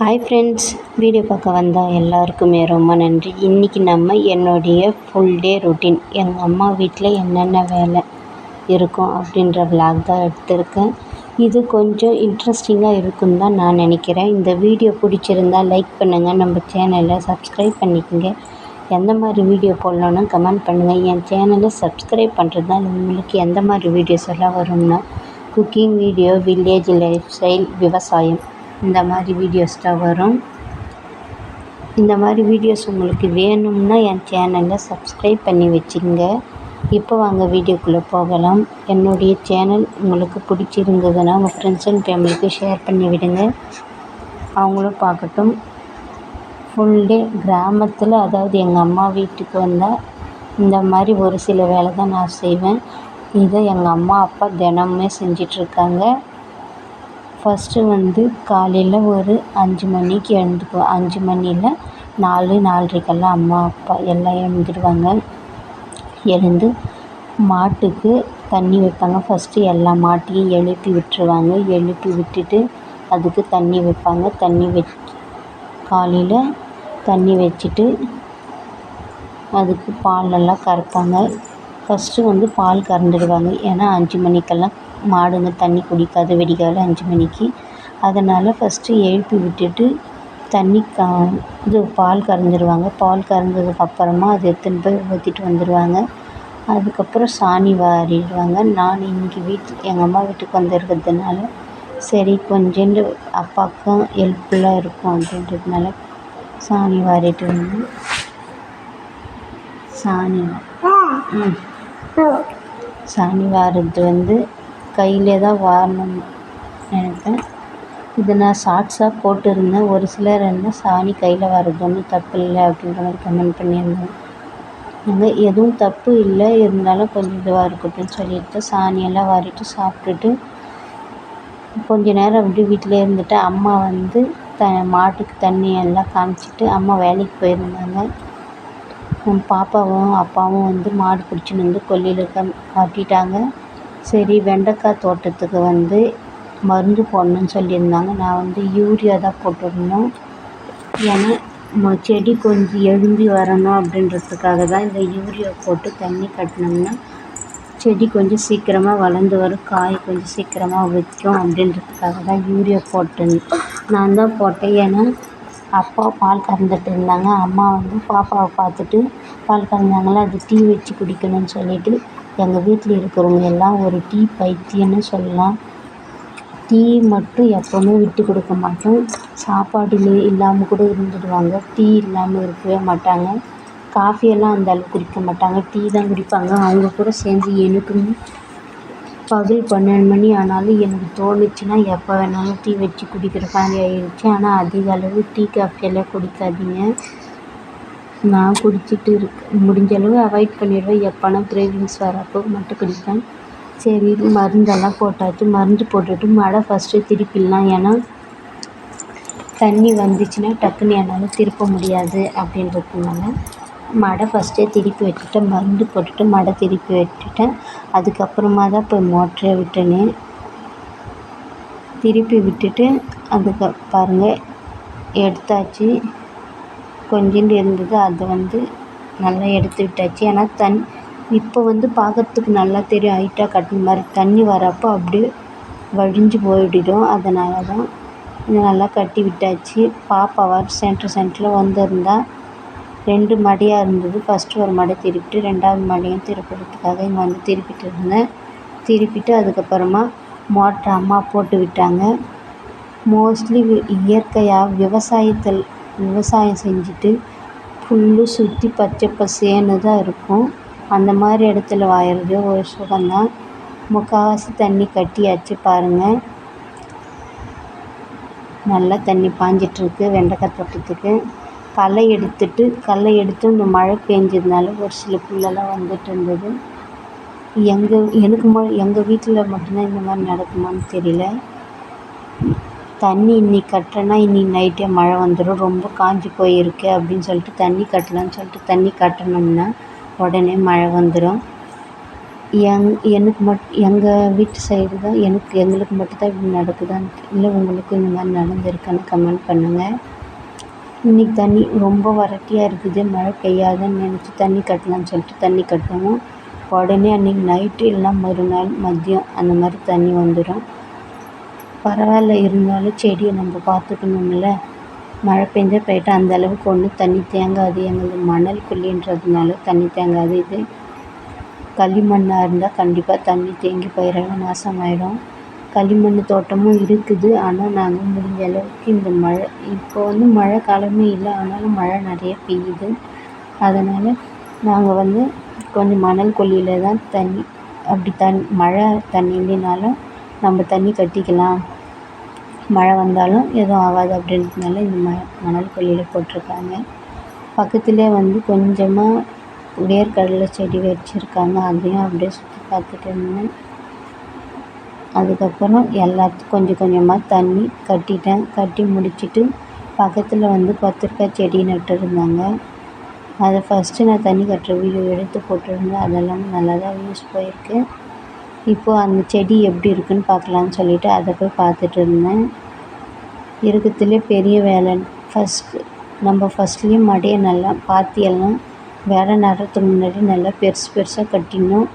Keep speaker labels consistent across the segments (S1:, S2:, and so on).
S1: Hi friends video பார்க்க வந்தால் எல்லாருக்குமே ரொம்ப நன்றி. இன்றைக்கி நம்ம என்னுடைய ஃபுல் டே ரொட்டீன் எங்கள் அம்மா வீட்டில் என்னென்ன வேலை இருக்கும் அப்படின்ற விளாக் தான் எடுத்திருக்கேன். இது கொஞ்சம் இன்ட்ரெஸ்டிங்காக இருக்குன்னு தான் நான் நினைக்கிறேன். இந்த வீடியோ பிடிச்சிருந்தா லைக் பண்ணுங்கள் நம்ம சேனலை சப்ஸ்கிரைப் பண்ணிக்கோங்க. எந்த மாதிரி வீடியோ போடலான்னு கமெண்ட் பண்ணுங்கள் என் சேனலை சப்ஸ்கிரைப் தான் உங்களுக்கு எந்த மாதிரி வீடியோஸ் எல்லாம் வரும்னா cooking video village life style விவசாயம் இந்த மாதிரி வீடியோஸ் தான் வரும். இந்த மாதிரி வீடியோஸ் உங்களுக்கு வேணும்னா என் சேனலை சப்ஸ்கிரைப் பண்ணி வச்சுங்க. இப்போ வாங்க வீடியோக்குள்ளே போகலாம். என்னுடைய சேனல் உங்களுக்கு பிடிச்சிருந்ததுன்னா உங்கள் ஃப்ரெண்ட்ஸ் அண்ட் ஃபேமிலிக்கு ஷேர் பண்ணி விடுங்க. அவங்களும் பார்க்கட்டும். ஃபுல் டே கிராமத்தில் அதாவது எங்கள் அம்மா வீட்டுக்கு வந்தால் இந்த மாதிரி ஒரு சில வேலை தான் நான் செய்வேன். இதை எங்கள் அம்மா அப்பா தினமுமே செஞ்சிட்ருக்காங்க ஃபஸ்ட்டு வந்து காலையில் ஒரு அஞ்சு மணிக்கு எழுந்துக்குவேன் அஞ்சு மணியில் நாலு நாலரைக்கெல்லாம் அம்மா அப்பா எல்லாம் எழுந்துடுவாங்க எழுந்து மாட்டுக்கு தண்ணி வைப்பாங்க. ஃபஸ்ட்டு எல்லா மாட்டையும் எழுப்பி விட்டுருவாங்க. எழுப்பி விட்டுட்டு அதுக்கு தண்ணி வைப்பாங்க. தண்ணி வச் காலையில் தண்ணி வச்சுட்டு அதுக்கு பாலெல்லாம் கறப்பாங்க. ஃபஸ்ட்டு வந்து பால் கறந்துடுவாங்க. ஏன்னா அஞ்சு மணிக்கெல்லாம் மாடுங்க தண்ணி குடிக்காது விடிகாலை அஞ்சு மணிக்கு. அதனால் ஃபஸ்ட்டு எழுப்பி விட்டுட்டு தண்ணி கா இது பால் கறந்துடுவாங்க பால் கறந்ததுக்கு அப்புறமா அதை எடுத்துன்னு போய் ஊற்றிட்டு வந்துடுவாங்க அதுக்கப்புறம் சாணி வாரிடுவாங்க. நான் இன்றைக்கி வீட்டு எங்கள் அம்மா வீட்டுக்கு வந்திருக்கிறதுனால சரி கொஞ்சோண்டு அப்பாவுக்கும் ஹெல்ப்ஃபுல்லாக இருக்கும் அப்படின்றதுனால சாணி வாரிட்டு வந்து சாணி ம். சாணி வார்றது வந்து கையிலே தான் வாரணும்னு நினைப்பேன் இதை நான் ஷார்ட்ஸாக போட்டிருந்தேன். ஒரு சிலர் என்ன சாணி கையில் வர்றது ஒன்றும் தப்பு இல்லை அப்படின்ற மாதிரி கமெண்ட் பண்ணியிருந்தாங்க. நாங்கள் எதுவும் தப்பு இல்லை. இருந்தாலும் கொஞ்சம் இதுவாக இருக்கட்டும் சொல்லிட்டு சாணியெல்லாம் வாரிட்டு சாப்பிட்டுட்டு கொஞ்ச நேரம் அப்படியே வீட்டிலே இருந்துட்டு அம்மா வந்து த மாட்டுக்கு தண்ணி எல்லாம் காமிச்சிட்டு அம்மா வேலைக்கு போயிருந்தாங்க. பாப்பாவும் அப்பாவும் வந்து மாடு பிடிச்சின்னு வந்து கொல்லையில் க கட்டிட்டாங்க. சரி வெண்டைக்காய் தோட்டத்துக்கு வந்து மருந்து போடணுன்னு சொல்லியிருந்தாங்க. நான் வந்து யூரியா தான் போட்டிருந்தோம் ஏன்னா செடி கொஞ்சம் எழும்பி வரணும் அப்படின்றதுக்காக தான் இந்த யூரியா போட்டு தண்ணி கட்டினோம்னா செடி கொஞ்சம் சீக்கிரமாக வளர்ந்து வரும் காய் கொஞ்சம் சீக்கிரமாக வைக்கும் அப்படின்றதுக்காக தான் யூரியா போட்டேன். நான் தான் போட்டேன். ஏன்னா அப்பா பால் கறந்துட்டு இருந்தாங்க. அம்மா வந்து பாப்பாவை பார்த்துட்டு பால் கறந்தாங்களா அது டீ வச்சு குடிக்கணும்னு சொல்லிவிட்டு எங்கள் வீட்டில் இருக்கிறவங்க எல்லாம் ஒரு டீ பைத்தியம்னு சொல்லலாம். டீ மட்டும் எப்போவுமே விட்டு கொடுக்க மாட்டோம். சாப்பாடுலே இல்லாமல் கூட இருந்துடுவாங்க. டீ இல்லாமல் இருக்கவே மாட்டாங்க. காஃபியெல்லாம் அந்த அளவுக்கு குடிக்க மாட்டாங்க. டீ தான் குடிப்பாங்க. அவங்க கூட சேர்ந்து எனக்கும் பகல் பன்னெண்டு மணி ஆனாலும் எனக்கு தோணுச்சுன்னா எப்போ வேணாலும் டீ வச்சு குடிக்கிற மாதிரி ஆயிடுச்சு. ஆனால் அதிக அளவு டீ காஃபியெல்லாம் குடிக்காதீங்க. நான் குடிச்சிட்டு இருக்கேன் முடிஞ்ச அளவு அவாய்ட் பண்ணிடுவேன். எப்போனா கிரேவிங்ஸ் வரப்போ மட்டும் குடிப்பேன். சரி மருந்தெல்லாம் போட்டாச்சு. மருந்து போட்டுட்டு மழை ஃபஸ்ட்டு திருப்பிடலாம். ஏன்னா தண்ணி வந்துச்சுன்னா டக்குன்னு என்னால் திருப்ப முடியாது அப்படின்றதுனால மடை ஃபஸ்ட்டே திருப்பி வச்சுட்டேன் மருந்து போட்டுட்டு மடை திருப்பி விட்டுட்டேன். அதுக்கப்புறமா தான் போய் மோட்டரே விட்டேனே. திருப்பி விட்டுட்டு அதுக்கு பாருங்கள் எடுத்தாச்சு. கொஞ்சோண்டு இருந்தது. அதை வந்து நல்லா எடுத்து விட்டாச்சு. ஏன்னா தண் இப்போ வந்து பார்க்கறதுக்கு நல்லா தெரியும். ஹைட்டாக கட்டின மாதிரி தண்ணி வரப்போ அப்படியே வழிஞ்சு போயிடும். அதனால தான் நல்லா கட்டி விட்டாச்சு. பாப்பாவா சென்டர் சென்டரில் வந்திருந்தா ரெண்டு மடியாக இருந்தது. ஃபஸ்ட்டு ஒரு மடை திருப்பிட்டு ரெண்டாவது மடையும் திருப்பிடுறதுக்காக இங்கே வந்து திருப்பிட்டு இருந்தேன். திருப்பிட்டு அதுக்கப்புறமா மோட்ரு அம்மா போட்டு விட்டாங்க. மோஸ்ட்லி இயற்கையாக விவசாயத்தில் விவசாயம் செஞ்சுட்டு புல்லு சுற்றி பச்சை பசேன்னு தான் இருக்கும். அந்த மாதிரி இடத்துல வாயறது ஒரு சுகம்தான். முக்கால்வாசி தண்ணி கட்டியாச்சு பாருங்கள் நல்லா தண்ணி பாஞ்சிட்ருக்கு வெண்டைக்காய் தோட்டத்துக்கு. களை எடுத்துட்டு களை எடுத்து இந்த மழை பெஞ்சதுனால ஒரு சில புல்லெல்லாம் வந்துட்டு இருந்தது. எங்கள் எனக்கு ம எங்கள் வீட்டில் மட்டும்தான் இந்த மாதிரி நடக்குமான்னு தெரியல. தண்ணி இன்னைக்கு கட்டுறேன்னா இன்னைக்கு நைட்டே மழை வந்துடும் ரொம்ப காஞ்சி போயிருக்கு அப்படின்னு சொல்லிட்டு தண்ணி கட்டலான்னு சொல்லிட்டு தண்ணி கட்டினோம்னா உடனே மழை வந்துடும் எங் எனக்கு மட் எங்கள் வீட்டு சைடு தான் எனக்கு எங்களுக்கு மட்டும்தான் இப்படி நடக்குதான்னு இல்லை உங்களுக்கும் இந்த மாதிரி நடந்திருக்கான்னு கமெண்ட் பண்ணுங்கள் இன்றைக்கி தண்ணி ரொம்ப வறட்டியாக இருக்குது. மழை பெய்யாதுன்னு நினச்சி தண்ணி கட்டலான்னு சொல்லிட்டு தண்ணி கட்டணும் உடனே அன்றைக்கி நைட்டு இல்லைனா மறுநாள் மதியம் அந்த மாதிரி தண்ணி வந்துடும் பரவாயில்ல இருந்தாலும் செடியை நம்ம பார்த்துக்கணும்ல. மழை பெஞ்சா போய்ட்டு அந்த அளவுக்கு ஒன்றும் தண்ணி தேங்காது. எங்களுக்கு மணல் குழின்றதுனால தண்ணி தேங்காது. இது களிமண்ணாக இருந்தால் கண்டிப்பாக தண்ணி தேங்கி பயிரெல்லாம் நாசமாயிடும். களிமண் தோட்டமும் இருக்குது. ஆனால் நாங்கள் முடிஞ்ச அளவுக்கு இந்த மழை இப்போ வந்து மழை காலமே இல்லை. ஆனாலும் மழை நிறைய பெய்யுது. அதனால் நாங்கள் வந்து கொஞ்சம் மணல் கொல்லியில் தான் தண்ணி அப்படி தண் மழை தண்ணினாலும் நம்ம தண்ணி கட்டிக்கலாம். மழை வந்தாலும் எதுவும் ஆகாது அப்படின்றதுனால இந்த ம மணல் கொல்லியில் போட்டிருக்காங்க. பக்கத்துலேயே வந்து கொஞ்சமாக வேர்க்கடலை செடி வச்சுருக்காங்க. அதையும் அப்படியே சுற்றி பார்த்துட்டு இருந்தேன். அதுக்கப்புறம் எல்லாத்துக்கும் கொஞ்சம் கொஞ்சமாக தண்ணி கட்டிட்டேன். கட்டி முடிச்சுட்டு பக்கத்தில் வந்து கத்திரிக்காய் செடி நட்டுருந்தாங்க அதை ஃபஸ்ட்டு நான் தண்ணி கட்டுற வீடியோ எடுத்து போட்டிருந்தேன். அதெல்லாம் நல்லா தான் யூஸ் போயிருக்கு. இப்போது அந்த செடி எப்படி இருக்குன்னு பார்க்கலான்னு சொல்லிட்டு அதை போய் பார்த்துட்டு இருந்தேன். இருக்கிறதுலே பெரிய வேலை. ஃபஸ்ட்டு நம்ம ஃபஸ்ட்லேயே மடையை நல்லா பாத்தியெல்லாம் வேலை நடுறதுக்கு முன்னாடி நல்லா பெருசு பெருசாக கட்டிடணும்.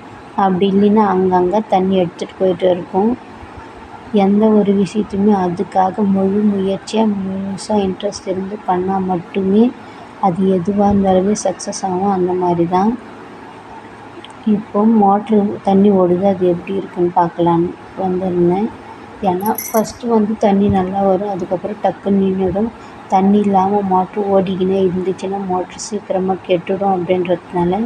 S1: அப்படி இல்லைன்னா அங்கங்கே தண்ணி எடுத்துகிட்டு போயிட்டு இருக்கும். எந்த ஒரு விஷயத்தையுமே அதுக்காக முழு முயற்சியாக முழுசாக இன்ட்ரெஸ்ட் இருந்து பண்ணால் மட்டுமே அது எதுவாக இருந்தாலுமே சக்ஸஸ் ஆகும். அந்த மாதிரி தான். இப்போ மோட்ரு தண்ணி ஓடுது அது எப்படி இருக்குன்னு பார்க்கலான்னு வந்திருந்தேன். ஏன்னா ஃபஸ்ட்டு வந்து தண்ணி நல்லா வரும் அதுக்கப்புறம் டக்குன்னு நின்றுடும் தண்ணி இல்லாமல் மோட்ரு ஓடிக்கினே இருந்துச்சுன்னா மோட்ரு சீக்கிரமாக கெட்டுடும் அப்படின்றதுனால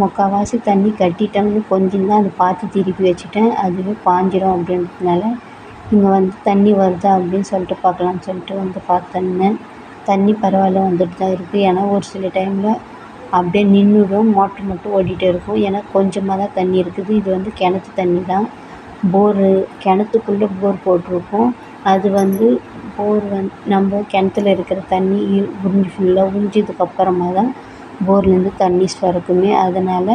S1: முக்கால்வாசி தண்ணி கட்டிட்டோம்னு கொஞ்சம் தான் அதை பார்த்து திருப்பி வச்சுட்டேன். அதுவே பாஞ்சிடும் அப்படின்றதுனால இங்கே வந்து தண்ணி வருதா அப்படின்னு சொல்லிட்டு பார்க்கலான்னு சொல்லிட்டு வந்து பார்த்தேன் தண்ணி பரவாயில்ல வந்துட்டு தான் இருக்குது ஏன்னா ஒரு சில டைமில் அப்படியே நின்றுடும் மோட்ரு மட்டும் ஓடிகிட்டே இருக்கும். ஏன்னா கொஞ்சமாக தான் தண்ணி இருக்குது. இது வந்து கிணத்து தண்ணி தான். போரு கிணத்துக்குள்ளே போர் போட்டிருக்கோம். அது வந்து போர் வந் நம்ம கிணத்துல இருக்கிற தண்ணி உறிஞ்சி ஃபுல்லாக உறிஞ்சதுக்கப்புறமா தான் போர்லேருந்து தண்ணி சுரக்குமே. அதனால்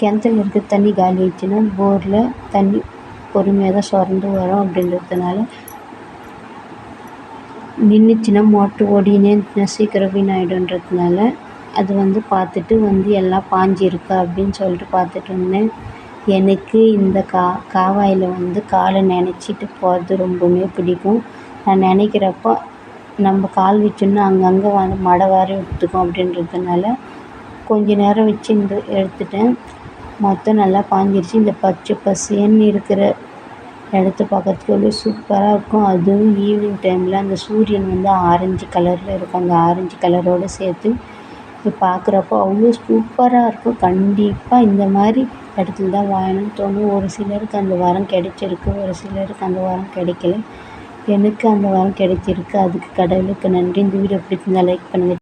S1: கிணத்துல இருக்கிற தண்ணி காலி ஆயிடுச்சுன்னா போரில் தண்ணி பொறுமையாக தான் சுரந்து வரும் அப்படின்றதுனால நின்றுச்சுன்னா மோட்ரு ஓடினே இருந்துச்சுன்னா சீக்கிரம் வீணாயிடுன்றதுனால அது வந்து பார்த்துட்டு வந்து எல்லாம் பாஞ்சிருக்கா அப்படின்னு சொல்லிட்டு பார்த்துட்டு இருந்தேன். எனக்கு இந்த கா காவாயில் வந்து காலை நனைச்சிட்டு போகிறது ரொம்பவுமே பிடிக்கும். நான் நினைக்கிறப்போ நம்ம கால் வச்சோன்னா அங்கங்கே வந்து மடை வாரி விட்டுக்கும் அப்படின்றதுனால கொஞ்ச நேரம் வச்சு இந்த எடுத்துட்டேன். மொத்தம் நல்லா பாஞ்சிருச்சு. இந்த பச்சை பசேன்னு இருக்கிற இடத்த பார்க்கறதுக்கு சூப்பராக இருக்கும். அதுவும் ஈவினிங் டைமில் அந்த சூரியன் வந்து ஆரஞ்சு கலரில் இருக்கும் அந்த ஆரஞ்சு கலரோடு சேர்த்து இது பார்க்குறப்போ அவ்வளோ சூப்பராக இருக்கும். கண்டிப்பாக இந்த மாதிரி இடத்துல தான் வாங்கணும்னு தோணும். ஒரு சிலருக்கு அந்த வரம் கிடைச்சிருக்கு ஒரு சிலருக்கு அந்த வரம் கிடைக்கல. எனக்கு அந்த வரம் கிடைச்சிருக்கு. அதுக்கு கடவுளுக்கு நன்றி. இந்த வீடியோ பிடிச்சிருந்தா லைக் பண்ணுங்கள்